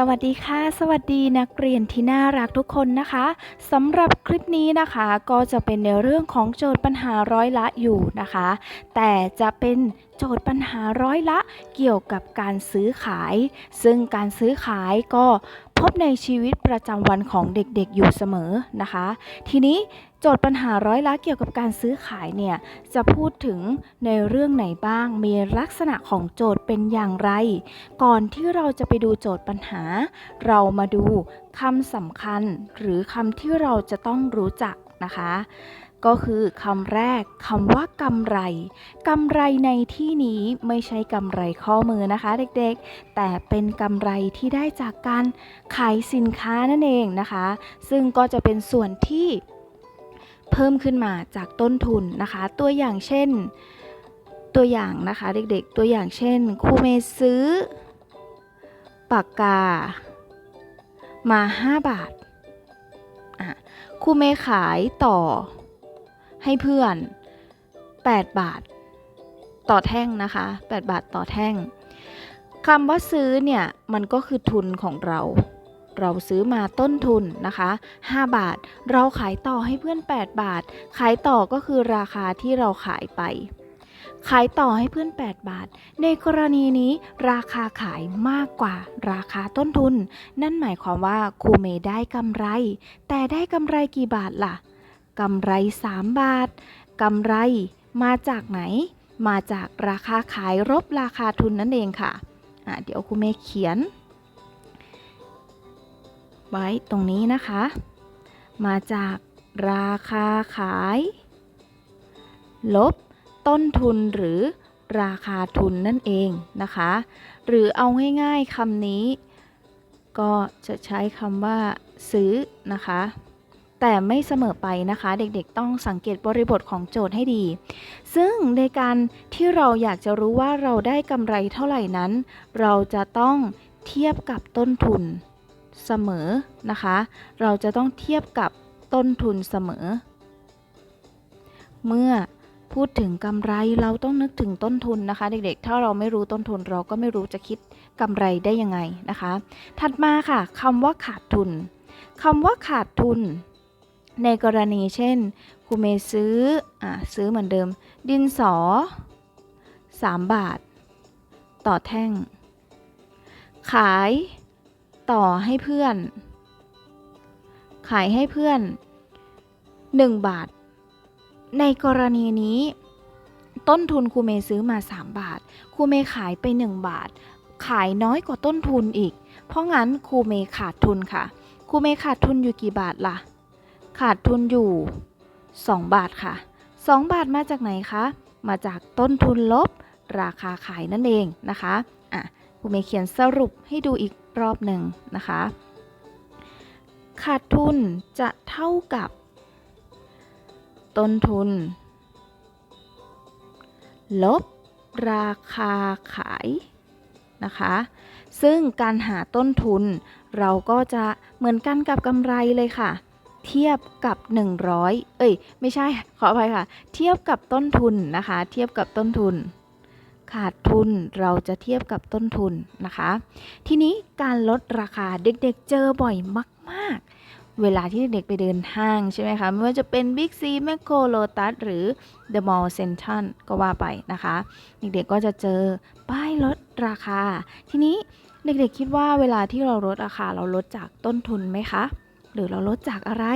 สวัสดีค่ะ สวัสดีนักเรียนที่น่ารักทุกคนนะคะสำหรับคลิปนี้นะคะก็จะเป็นในเรื่องของโจทย์ปัญหาร้อยละอยู่นะคะ แต่จะเป็นโจทย์ปัญหาร้อยละเกี่ยวกับการซื้อขาย ซึ่งการซื้อขายก็พบในชีวิตประจำวันของเด็กๆอยู่เสมอนะคะ ทีนี้ จทย์ปัญหาร้อยละเกี่ยวกับการซื้อขายเนี่ยจะพูดถึงในเรื่องไหนบ้าง มีลักษณะของโจทย์เป็นอย่างไร ก่อนที่เราจะไปดูโจทย์ปัญหา เรามาดูคำสำคัญ หรือคำที่เราจะต้องรู้จักนะคะ ก็คือคำแรกคำว่ากำไรกำไรในที่นี้ไม่ใช่กำไรข้อมือนะคะ เด็กๆ แต่เป็นกำไรที่ได้จากการขายสินค้านั่นเองนะคะ ซึ่งก็จะเป็นส่วนที่ เพิ่มขึ้นมาจากต้นทุนนะคะ ตัวอย่างเช่นตัวอย่างนะคะเด็กๆตัวอย่างเช่นครูเมย์ซื้อ ปากกา มา 5 บาทครูเมย์ขายต่อให้เพื่อน 8 บาท ต่อแท่งนะคะ 8 บาทต่อแท่งคำว่าซื้อเนี่ย มันก็คือทุนของเรา เราซื้อมาต้นทุนนะคะ 5 บาท เราขายต่อให้เพื่อน 8 บาท ขายต่อก็คือราคาที่เราขายไป ขายต่อให้เพื่อน 8 บาท ในกรณีนี้ราคาขายมากกว่า ราคาต้นทุน นั่นหมายความว่าครูเมย์ได้กำไร แต่ได้กำไรกี่บาทล่ะกำไร 3 บาทกำไรมาจากไหน มาจากราคาขายลบราคาทุนนั่นเองค่ะะเดี๋ยวครูเมย์เขียน ไว้ตรงนี้นะคะ มาจากราคาขาย ลบต้นทุนหรือราคาทุนนั่นเองนะคะ หรือเอาง่ายๆคำนี้ ก็จะใช้คำว่าซื้อนะคะ แต่ไม่เสมอไปนะคะ เด็กๆต้องสังเกตบริบทของโจทย์ให้ดี ซึ่งในการที่เราอยากจะรู้ว่าเราได้กำไรเท่าไหร่นั้น เราจะต้องเทียบกับต้นทุน เสมอนะคะ เราจะต้องเทียบกับต้นทุนเสมอ เมื่อพูดถึงกำไรเราต้องนึกถึงต้นทุนนะคะ เด็กๆ ถ้าเราไม่รู้ต้นทุนเราก็ไม่รู้จะคิดกำไรได้ยังไงนะคะ ถัดมาค่ะคำว่าขาดทุนคำว่าขาดทุน ในกรณีเช่นครูเมย์ซื้ออะซื้อเหมือนเดิม ดินสอ 3 บาท ต่อแท่ง ขาย ต่อให้เพื่อน ขายให้เพื่อน 1 บาท ในกรณีนี้ ต้นทุนครูเมย์ซื้อมา 3 บาทครูเมย์ขายไป 1 บาท ขายน้อยกว่าต้นทุนอีก เพราะงั้นครูเมย์ขาดทุนค่ะครูเมย์ขาดทุนอยู่กี่บาทล่ะ ขาดทุนอยู่ 2 บาทค่ะ 2 บาทมาจากไหนคะ มาจากต้นทุนลบ ราคาขายนั่นเองนะคะ เมย์เขียนสรุปให้ดูอีกรอบหนึ่งนะคะ ขาดทุนจะเท่ากับ ต้นทุน ลบราคาขายนะคะ ซึ่งการหาต้นทุน เราก็จะเหมือนกันกับกำไรเลยค่ะ เทียบกับ 100 เอ้ย ไม่ใช่ ขออภัยค่ะ เทียบกับต้นทุนนะคะ เทียบกับต้นทุน ขาดทุนเราจะเทียบกับต้นทุนนะคะ ทีนี้การลดราคาเด็กๆเจอบ่อยมากๆ เวลาที่เด็กๆไปเดินห้างใช่ไหมคะ ไม่ว่าจะเป็น Big C m c ค o Lotus หรือ The Mall Central ก็ว่าไปนะคะ เด็กๆก็จะเจอป้ายลดราคา ทีนี้เด็กๆคิดว่าเวลาที่เราลดราคาเราลดจากต้นทุนไหมคะ หรือเราลดจากอะไร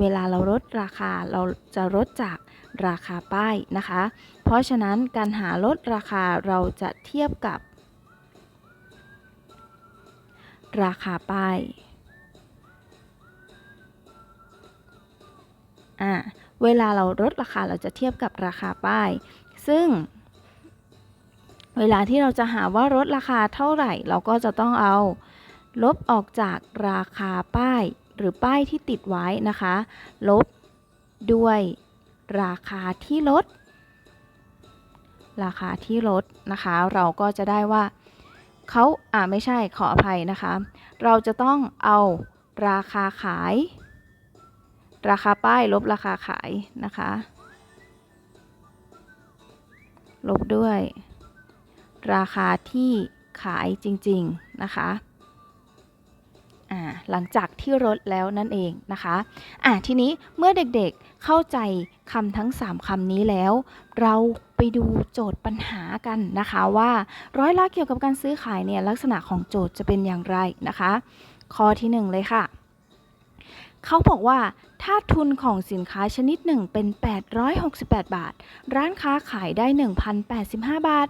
เวลาเราลดราคาเราจะลดจากราคาป้ายนะคะ เพราะฉะนั้นการหาลดราคาเราจะเทียบกับ ราคาป้ายอ่าเวลาเราลดราคาเราจะเทียบกับราคาป้าย ซึ่ง เวลาที่เราจะหาว่าลดราคาเท่าไหร่ เราก็จะต้องเอา ลบออกจากราคาป้าย หรือป้ายที่ติดไว้นะคะ ลบด้วยราคาที่ลด ราคาที่ลดนะคะ เราก็จะได้ว่าเขาอ่าไม่ใช่ขออภัยนะคะ เราจะต้องเอาราคาขาย ราคาป้ายลบราคาขายนะคะ ลบด้วย ราคาที่ขายจริง ๆ นะคะ หลังจากที่ลดแล้วนั่นเองนะคะอะทีนี้เมื่อเด็กๆเข้าใจคำทั้ง 3คำนี้แล้ว เราไปดูโจทย์ปัญหากันนะคะว่าร้อยละเกี่ยวกับการซื้อขายเนี่ยลักษณะของโจทย์จะเป็นอย่างไรนะคะ ข้อทีหนึ่1 เลยค่ะเขาบอกว่าถ้าทุนของสินค้าชนิดหนึ่งเป็น 868 บาท ร้านค้าขายได้ 1,085 บาท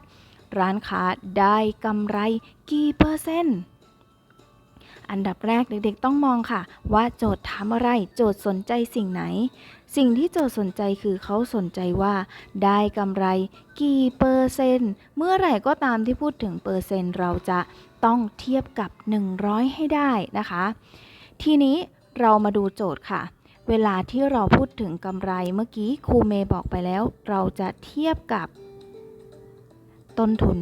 ร้านค้าได้กำไรกี่เปอร์เซ็นต์ อันดับแรกเด็กๆ ต้องมองค่ะ ว่าโจทย์ถามอะไรโจทย์สนใจสิ่งไหน สิ่งที่โจทย์สนใจคือเขาสนใจว่า ได้กำไร กี่เปอร์เซนต์เมื่อไหร่ก็ตามที่พูดถึงเปอร์เซนต์เราจะต้องเทียบกับ 100 ให้ได้นะคะ ทีนี้เรามาดูโจทย์ค่ะ เวลาที่เราพูดถึงกำไรเมื่อกี้ครูเมย์บอกไปแล้ว เราจะเทียบกับต้นทุน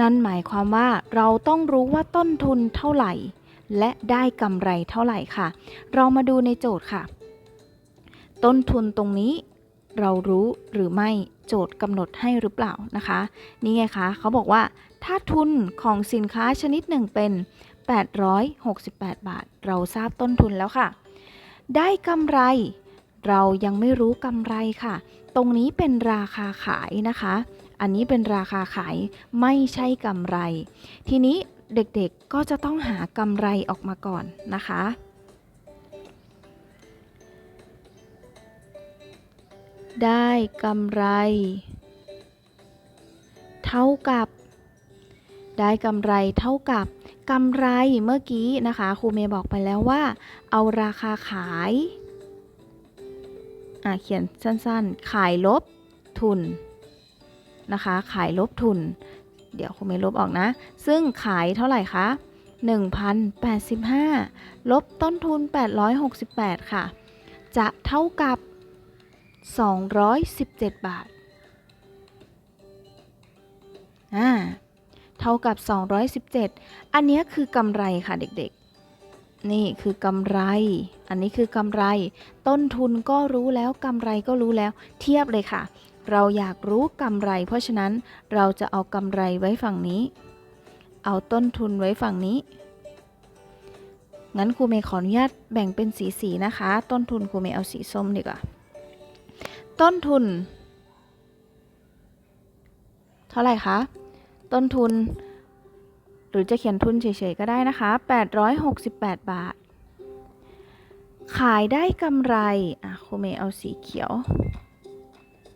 นั่นหมายความว่าเราต้องรู้ว่าต้นทุนเท่าไหร่ และได้กำไรเท่าไหร่ค่ะ เรามาดูในโจทย์ค่ะ ต้นทุนตรงนี้ เรารู้หรือไม่โจทย์กำหนดให้หรือเปล่านะคะ นี่ไงคะเขาบอกว่า ถ้าทุนของสินค้าชนิดหนึ่งเป็น 868 บาท เราทราบต้นทุนแล้วค่ะ ได้กำไร เรายังไม่รู้กำไรค่ะ ตรงนี้เป็นราคาขายนะคะ อันนี้เป็นราคาขายไม่ใช่กำไร ทีนี้เด็กๆก็จะต้องหากำไรออกมาก่อนนะคะ ได้กำไร เท่ากับ ได้กำไรเท่ากับกำไรเมื่อกี้นะคะครูเมย์บอกไปแล้วว่า เอาราคาขายอะเขียนสั้นๆ ขายลบทุน นะคะ ขายลบทุน เดี๋ยวครูเมย์ลบออกนะ ซึ่งขายเท่าไหร่คะ1,085 ลบต้นทุน 868 ค่ะ จะเท่ากับ 217 บาท อ่า เท่ากับ 217 อันนี้คือกำไรค่ะเด็กๆ นี่คือกำไร อันนี้คือกำไร ต้นทุนก็รู้แล้วกำไรก็รู้แล้ว เทียบเลยค่ะ เราอยากรู้กำไร เพราะฉะนั้นเราจะเอากำไรไว้ฝั่งนี้ เอาต้นทุนไว้ฝั่งนี้ งั้นครูเมย์ขออนุญาตแบ่งเป็นสีสีนะคะ ต้นทุนครูเมย์เอาสีส้มดีกว่า ต้นทุน เท่าไหร่คะ ต้นทุน หรือจะเขียนทุนเฉยๆก็ได้นะคะ 868 บาท ขายได้กำไร อะครูเมย์เอาสีเขียว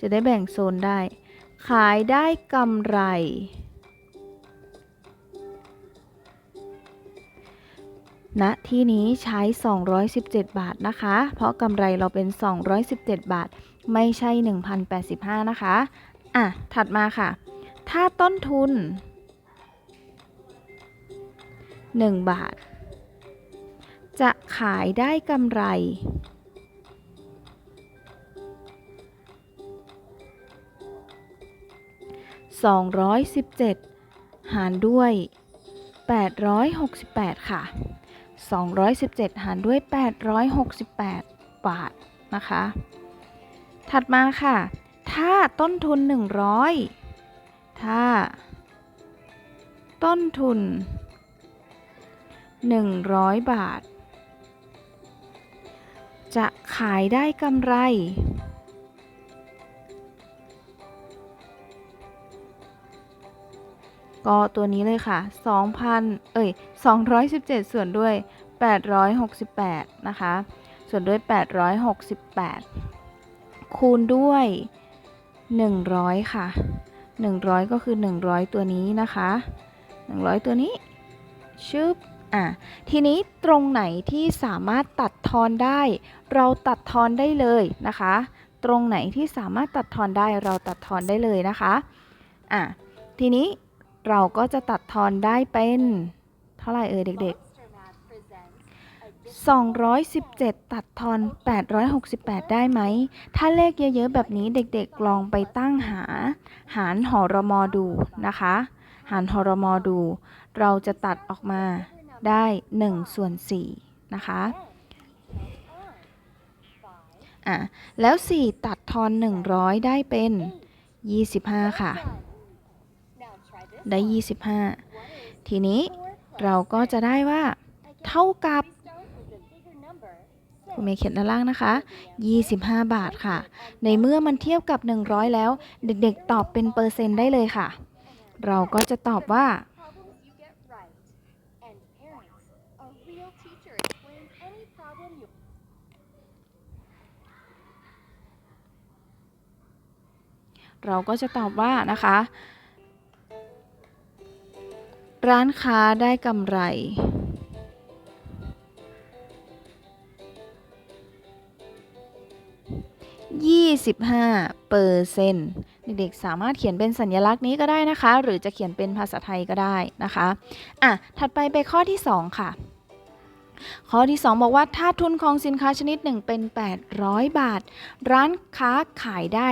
จะได้แบ่งโซนได้ ขายได้กำไร ณ ที่นี้ใช้ 217 บาทนะคะ เพราะกำไรเราเป็น 217 บาท ไม่ใช่ 1,085 นะคะ อะ ถัดมาค่ะ ถ้าต้นทุน 1 บาท จะขายได้กำไร 217 หารด้วย 868 ค่ะ 217 หารด้วย 868 บาทนะคะ ถัดมาค่ะ ถ้าต้นทุน 100 ถ้า ต้นทุน 100 บาท จะขายได้กำไร ก็ตัวนี้เลยค่ะ 2,000 เอ้ย 217 ส่วนด้วย 868 นะคะ ส่วนด้วย 868 คูณด้วย 100 ค่ะ 100 ก็คือ 100 ตัวนี้นะคะ 100 ตัวนี้ชึบอะทีนี้ตรงไหนที่สามารถตัดทอนได้ เราตัดทอนได้เลยนะคะ ตรงไหนที่สามารถตัดทอนได้เราตัดทอนได้เลยนะคะอะทีนี้ เราก็จะตัดทอนได้เป็น เท่าไหร่เอ่ยเด็ก ๆ 217 ตัดทอน 868 ได้ไหม ถ้าเลขเยอะ ๆ แบบนี้เด็ก ๆ ลองไปตั้งหา หารหอรมอดูนะคะ หารหอรมอดู เราจะตัดออกมาได้1ส่วน4นะคะอะแล้ว 4 ตัดทอน 100 ได้เป็น 25 ค่ะ ได้ 25 ทีนี้เราก็จะได้ว่า เท่ากับคุณเมย์เขียนด้านล่างนะคะ 25 บาทค่ะ ในเมื่อมันเทียบกับ 100 แล้ว เด็กๆ ตอบเป็นเปอร์เซ็นต์ได้เลยค่ะ เราก็จะตอบว่า เราก็จะตอบว่านะคะ ร้านค้าได้กำไร25เปอร์เซ็นต์เด็กๆสามารถเขียนเป็นสัญลักษณ์นี้ก็ได้นะคะ หรือจะเขียนเป็นภาษาไทยก็ได้นะคะ อะ ถัดไปไปข้อที่2ค่ะ ข้อที่ 2 บอกว่าถ้าทุนของสินค้าชนิดหนึ่งเป็น 800 บาท ร้านค้าขายได้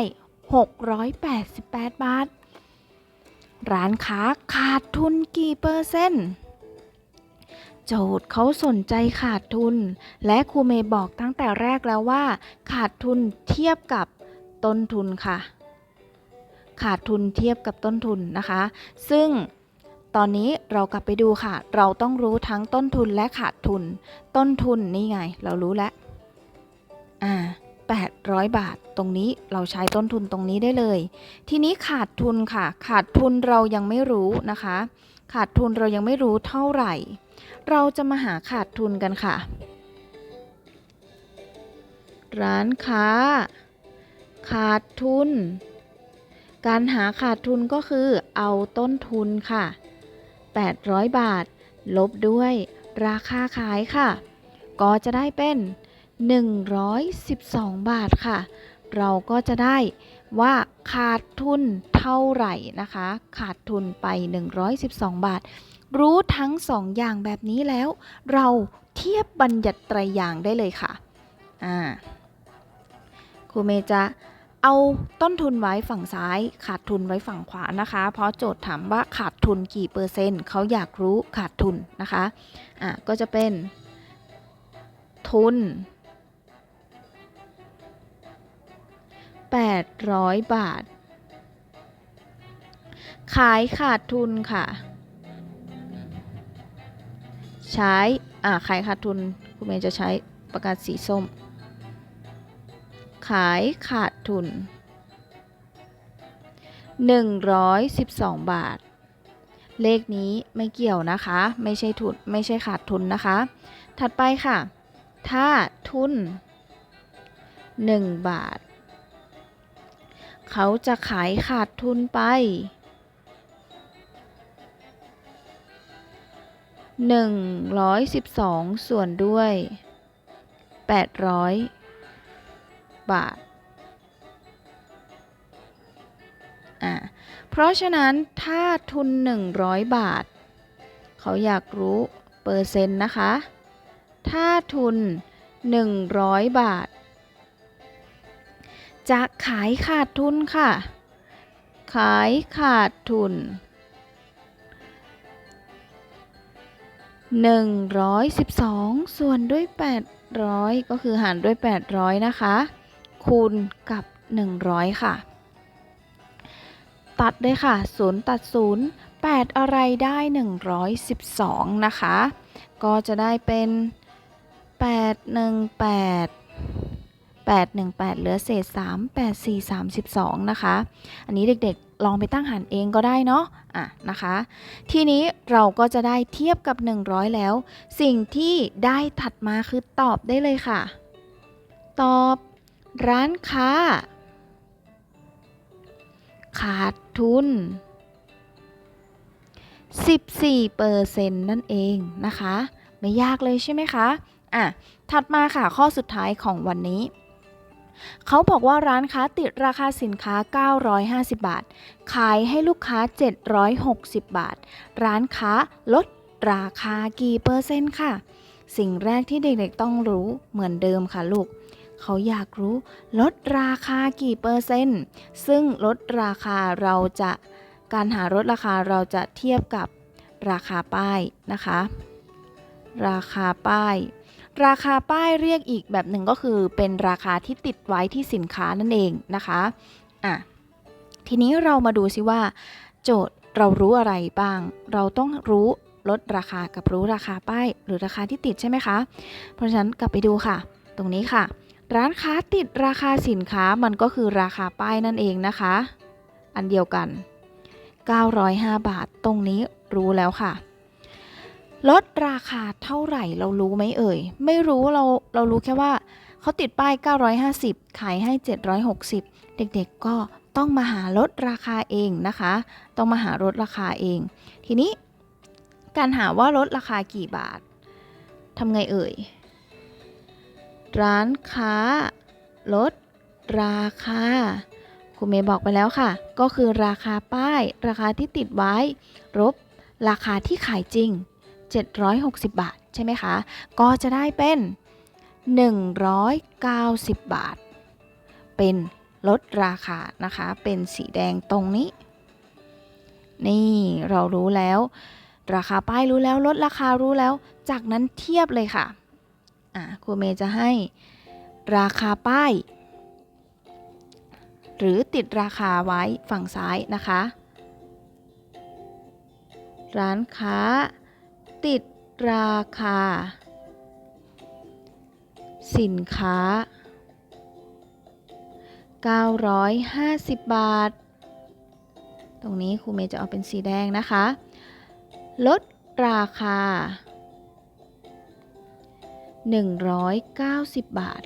688 บาท ร้านค้าขาดทุนกี่เปอร์เซ็นต์โจทย์เขาสนใจขาดทุน และครูเมย์บอกตั้งแต่แรกแล้วว่า ขาดทุนเทียบกับต้นทุนค่ะ ขาดทุนเทียบกับต้นทุนนะคะ ซึ่งตอนนี้เรากลับไปดูค่ะ เราต้องรู้ทั้งต้นทุนและขาดทุน ต้นทุนนี่ไง เรารู้แล้ว อ่า 800 บาท ตรงนี้เราใช้ต้นทุนตรงนี้ได้เลย ทีนี้ขาดทุนค่ะ ขาดทุนเรายังไม่รู้นะคะ ขาดทุนเรายังไม่รู้เท่าไหร่ เราจะมาหาขาดทุนกันค่ะ ร้านค้า ขาดทุน การหาขาดทุนก็คือเอาต้นทุนค่ะ 800 บาท ลบด้วยราคาขายค่ะ ก็จะได้เป็น 112 บาทค่ะ เราก็จะได้ว่าขาดทุนเท่าไหร่นะคะ ขาดทุนไป 112 บาท รู้ทั้งสองอย่างแบบนี้แล้ว เราเทียบบัญญัติไตรอย่างได้เลยค่ะ อ่าครูเมย์จะเอาต้นทุนไว้ฝั่งซ้าย ขาดทุนไว้ฝั่งขวานะคะ เพราะโจทย์ถามว่าขาดทุนกี่เปอร์เซ็นต์เขาอยากรู้ขาดทุนนะคะ อะก็จะเป็นทุน 800 บาท ขายขาดทุนค่ะ ใช้ อ่า ขายขาดทุน คุณเมย์จะใช้ประกาศสีส้ม ขายขาดทุน 112 บาท เลขนี้ไม่เกี่ยวนะคะ ไม่ใช่ทุน ไม่ใช่ขาดทุนนะคะ ถัดไปค่ะ ถ้าทุน 1 บาท เขาจะขายขาดทุนไป 112 ส่วนด้วย 800 บาท อ่า เพราะฉะนั้นถ้าทุน 100 บาท เขาอยากรู้เปอร์เซ็นต์นะคะ ถ้าทุน 100 บาท จะขายขาดทุนค่ะ ขายขาดทุน 112 ส่วนด้วย 800 ก็คือหารด้วย 800 นะคะ คูณกับ 100 ค่ะ ตัดเลยค่ะ 0 ตัด 0 8 อะไรได้ 112 นะคะ ก็จะได้เป็น 818 818 เหลือเศษ 3 8 4 32 นะคะ อันนี้เด็กๆ ลองไปตั้งหารเองก็ได้เนาะอะนะคะ ทีนี้เราก็จะได้เทียบกับ 100 แล้ว สิ่งที่ได้ถัดมาคือตอบได้เลยค่ะ ตอบร้านค้า ขาดทุน 14เปอร์เซ็นต์นั่นเองนะคะ ไม่ยากเลยใช่ไหมคะ อะ ถัดมาค่ะข้อสุดท้ายของวันนี้ เขาบอกว่าร้านค้าติดราคาสินค้า 950 บาท ขายให้ลูกค้า 760 บาท ร้านค้าลดราคากี่เปอร์เซ็นต์ค่ะ สิ่งแรกที่เด็กๆต้องรู้เหมือนเดิมค่ะลูก เขาอยากรู้ลดราคากี่เปอร์เซ็นต์ ซึ่งลดราคาเราจะการหาลดราคาเราจะเทียบกับราคาป้ายนะคะ ราคาป้าย ราคาป้ายเรียกอีกแบบหนึ่งก็คือเป็นราคาที่ติดไว้ที่สินค้านั่นเองนะคะอะทีนี้เรามาดูซิว่า โจทย์เรารู้อะไรบ้าง เราต้องรู้ลดราคากับรู้ราคาป้าย หรือราคาที่ติดใช่ไหมคะ เพราะฉะนั้นกลับไปดูค่ะ ตรงนี้ค่ะ ร้านค้าติดราคาสินค้ามันก็คือราคาป้ายนั่นเองนะคะ อันเดียวกัน 905 บาทตรงนี้รู้แล้วค่ะ ลดราคาเท่าไหร่เรารู้ไหมเอ่ย ไม่รู้เราเรารู้แค่ว่าเขาติดป้าย 950 ขายให้ 760 เด็กๆก็ต้องมาหาลดราคาเองนะคะ ต้องมาหาลดราคาเอง ทีนี้การหาว่าลดราคากี่บาททำไงเอ่ย ร้านค้า ลดราคาครูเมย์บอกไปแล้วค่ะ ก็คือราคาป้าย ราคาที่ติดไว้ ลบราคาที่ขายจริง 760 บาท ใช่ไหมคะ ก็จะได้เป็น 190 บาท เป็นลดราคานะคะ เป็นสีแดงตรงนี้ นี่เรารู้แล้ว ราคาป้ายรู้แล้วลดราคารู้แล้ว จากนั้นเทียบเลยค่ะ อะครูเมย์จะให้ราคาป้าย หรือติดราคาไว้ฝั่งซ้ายนะคะ ร้านค้า ติดราคา สินค้า 950 บาท ตรงนี้ครูเมย์จะเอาเป็นสีแดงนะคะ ลดราคา 190 บาท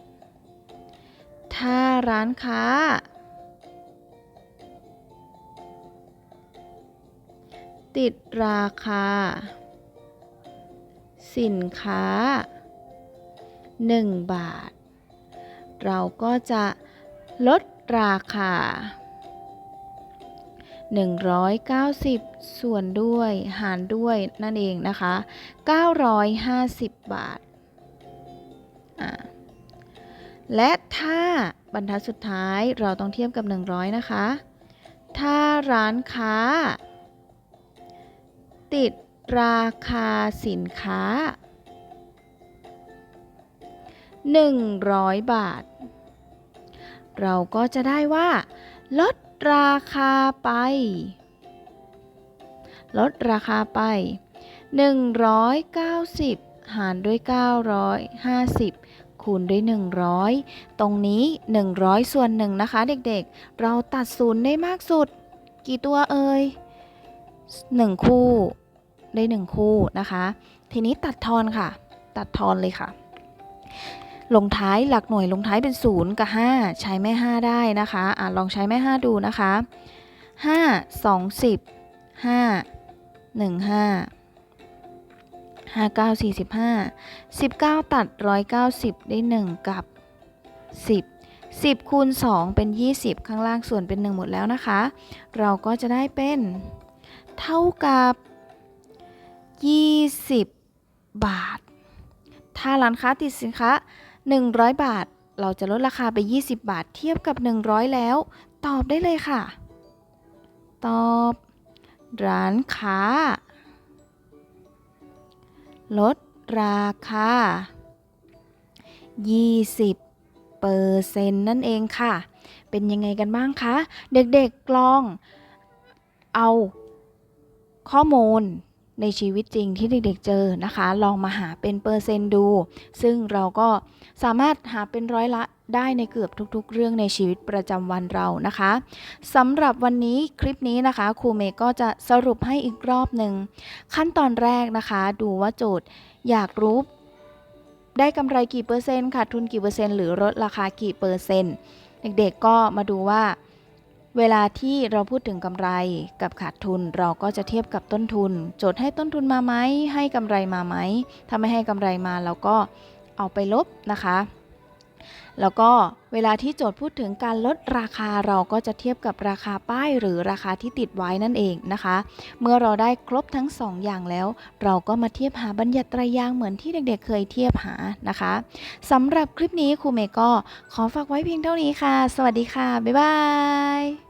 ถ้าร้านค้าติดราคา สินค้า 1 บาท เราก็จะลดราคา 190 ส่วนด้วยหารด้วยนั่นเองนะคะ 950 บาท และถ้าบรรทัดสุดท้ายเราต้องเทียบกับ 100 นะคะ ถ้าร้านค้า ติด ราคาสินค้า 100 บาท เราก็จะได้ว่า ลดราคาไป ลดราคาไป 190 หารด้วย 950 คูณด้วย 100 ตรงนี้ 100 ส่วนหนึ่งนะคะเด็กๆ เราตัดศูนย์ได้มากสุด กี่ตัวเอ่ย 1 คู่ ได้ 1 คู่นะคะ ทีนี้ตัดทอนค่ะ ตัดทอนเลยค่ะ ลงท้ายหลักหน่วยลงท้ายเป็น 0 กับ 5 ใช้แม่ 5 ได้นะคะอะลองใช้แม่ 5 ดูนะคะ 5 2 10 5 1 5 5 9 45 19 ตัด 190 ได้ 1 กับ 10 10คูณ2เป็น 20 ข้างล่างส่วนเป็น 1 หมดแล้วนะคะ เราก็จะได้เป็น เท่ากับ 20 บาท ถ้าร้านค้าติดสินค้า 100 บาท เราจะลดราคาไป 20 บาท เทียบกับ 100 แล้ว ตอบได้เลยค่ะ ตอบ ร้านค้า ลดราคา 20เปอร์เซ็นต์นั่นเองค่ะ เป็นยังไงกันบ้างคะ เด็กๆลองเอาข้อมูล ในชีวิตจริงที่เด็กๆเจอนะคะ ลองมาหาเป็นเปอร์เซนต์ดู ซึ่งเราก็สามารถหาเป็นร้อยละได้ในเกือบทุกๆ เรื่องในชีวิตประจำวันเรานะคะสำหรับวันนี้คลิปนี้นะคะครูเมย์ก็จะสรุปให้อีกรอบหนึ่งขั้นตอนแรกนะคะ ดูว่าโจทย์อยากรู้ได้กำไรกี่เปอร์เซ็นต์ขาดทุนกี่เปอร์เซ็นต์หรือลดราคากี่เปอร์เซ็นต์เด็กๆก็มาดูว่า เวลาที่เราพูดถึงกำไรกับขาดทุนเราก็จะเทียบกับต้นทุน โจทย์ให้ต้นทุนมาไหมให้กำไรมาไหมถ้าไม่ให้กำไรมาเราก็เอาไปลบนะคะ แล้วก็เวลาที่โจทย์พูดถึงการลดราคาเราก็จะเทียบกับราคาป้ายหรือราคาที่ติดไว้นั่นเองนะคะ เมื่อเราได้ครบทั้งสองอย่างแล้ว เราก็มาเทียบหาบัญญัติไตรยางเหมือนที่เด็กๆเคยเทียบหานะคะสำหรับคลิปนี้ครูเมย์ก็ขอฝากไว้เพียงเท่านี้ค่ะ สวัสดีค่ะ บ๊ายบาย